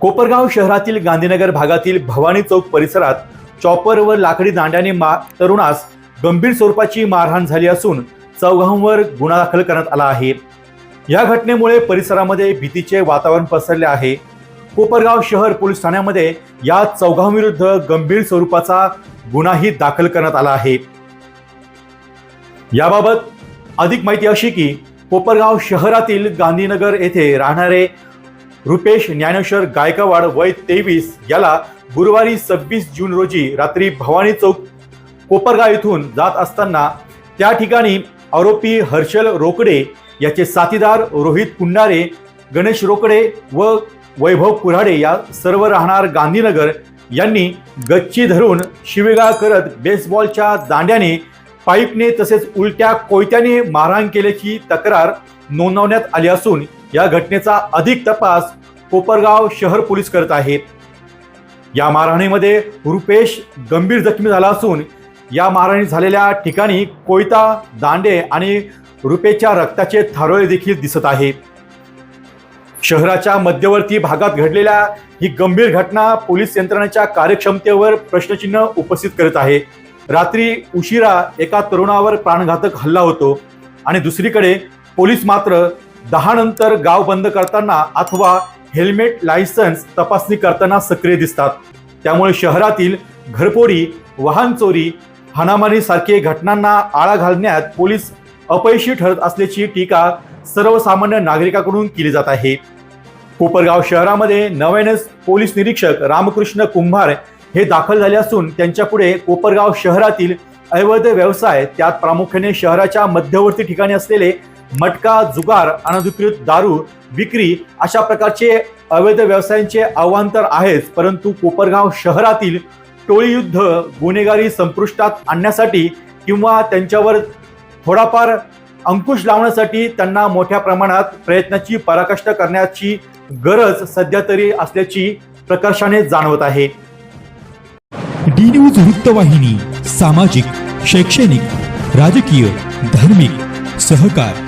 कोपरगाव शहरातील गांधीनगर भागातील भवानी चौक परिसरात चॉपर व लाकडी दांड्याने मा तरुणास गंभीर स्वरूपाची मारहाण झाली असून चौघांवर गुन्हा दाखल करण्यात आला आहे. या घटनेमुळे परिसरामध्ये भीतीचे वातावरण पसरले आहे. कोपरगाव शहर पोलीस ठाण्यामध्ये या चौघांविरुद्ध गंभीर स्वरूपाचा गुन्हाही दाखल करण्यात आला आहे. याबाबत अधिक माहिती अशी की कोपरगाव शहरातील गांधीनगर येथे राहणारे रुपेश ज्ञानेश्वर गायकवाड वय तेवीस याला गुरुवारी सव्वीस जून रोजी रात्री भवानी चौक कोपरगाव येथून जात असताना त्या ठिकाणी आरोपी हर्षल रोकडे याचे साथीदार रोहित कुंडारे गणेश रोकडे व वैभव कुऱ्हाडे या सर्व राहणार गांधीनगर यांनी गच्ची धरून शिवेगाळ करत बेसबॉलच्या दांड्याने पाईपने तसेच उलट्या कोयत्याने मारहाण केल्याची तक्रार नोंदवण्यात आली असून या घटनेचा अधिक तपास कोपरगाव शहर पोलीस करत आहेत या मारहाणीमध्ये रुपेश गंभीर जखमी झाला असून या मारहाणी झालेल्या ठिकाणी कोयता दांडे आणि रुपेच्या रक्ताचे थारोळे देखील दिसत आहे. शहराच्या मध्यवर्ती भागात घडलेल्या ही गंभीर घटना पोलीस यंत्रणेच्या कार्यक्षमतेवर प्रश्नचिन्ह उपस्थित करत आहे. रात्री उशिरा एका तरुणावर प्राणघातक हल्ला होतो आणि दुसरीकडे पोलीस मात्र दहा नंतर गाव बंद करताना अथवा हेल्मेट लायसन्स तपासणी करताना सक्रिय दिसतात. त्यामुळे शहरातील घरपोडी वाहन चोरी हाणामारी सारखे घटनांना आळा घालण्यात पोलीस अपयशी ठरत असल्याची टीका सर्वसामान्य नागरिकांकडून केली जात आहे. कोपरगाव शहरामध्ये नव्यानेच पोलीस निरीक्षक रामकृष्ण कुंभार हे दाखल झाले असून त्यांच्यापुढे कोपरगाव शहरातील अवैध व्यवसाय त्यात प्रामुख्याने शहराच्या मध्यवर्ती ठिकाणी असलेले मटका जुगार अनधिकृत दारू विक्री अशा प्रकारचे अवैध व्यवसायांचे आव्हान तर आहेच. परंतु कोपरगाव शहरातील टोळी युद्ध गुन्हेगारी संपुष्टात आणण्यासाठी किंवा त्यांच्यावर थोडाफार अंकुश लावण्यासाठी त्यांना मोठ्या प्रमाणात प्रयत्नाची पराकाष्ठा करण्याची गरज सध्या तरी असल्याची प्रकर्षाने जाणवत आहे. डी न्यूज वृत्तवाहिनी सामाजिक शैक्षणिक राजकीय धार्मिक सहकार